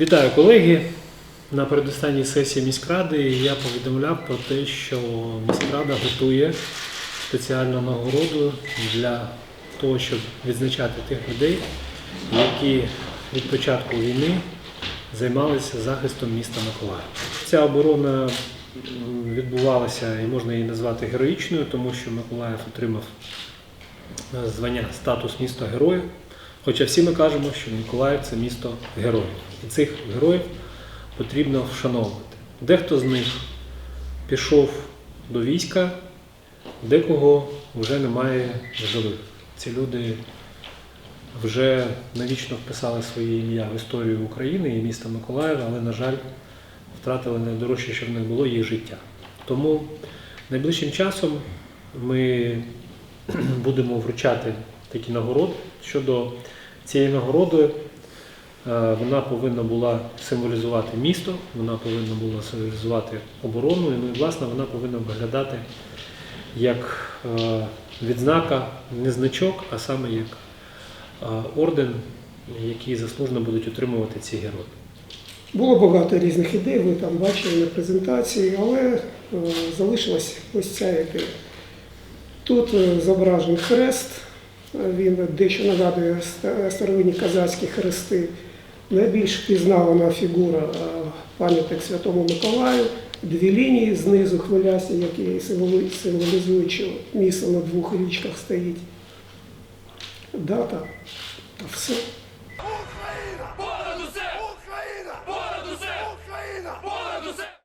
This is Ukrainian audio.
Вітаю колеги. На передостанній сесії міськради я повідомляв про те, що міськрада готує спеціальну нагороду для того, щоб відзначати тих людей, які від початку війни займалися захистом міста Миколаїв. Ця оборона відбувалася і можна її назвати героїчною, тому що Миколаїв отримав е, звання статус міста героя. Хоча всі ми кажемо, що Миколаїв це місто героїв. І цих героїв потрібно вшановувати. Дехто з них пішов до війська, декого вже немає в живих. Ці люди вже навічно вписали своє ім'я в історію України і міста Миколаєва, але, на жаль, втратили найдорожче, що в них було їх життя. Тому найближчим часом ми будемо вручати такі нагороди. Щодо цієї нагороди, е, вона повинна була символізувати місто, вона повинна була символізувати оборону, і, ну, власне вона повинна виглядати як е, відзнака, не значок, а саме як е, орден, який заслужено будуть отримувати ці герої. Було багато різних ідей, ви там бачили на презентації, але залишилась ось ця ідея. Тут зображений хрест, він дещо нагадує старовинні казацькі хрести. Найбільш впізнавана фігура е, пам'ятник Святому Миколаю, дві лінії знизу хвилясті, які символізують, що місто на двох річках стоїть. Дата та все.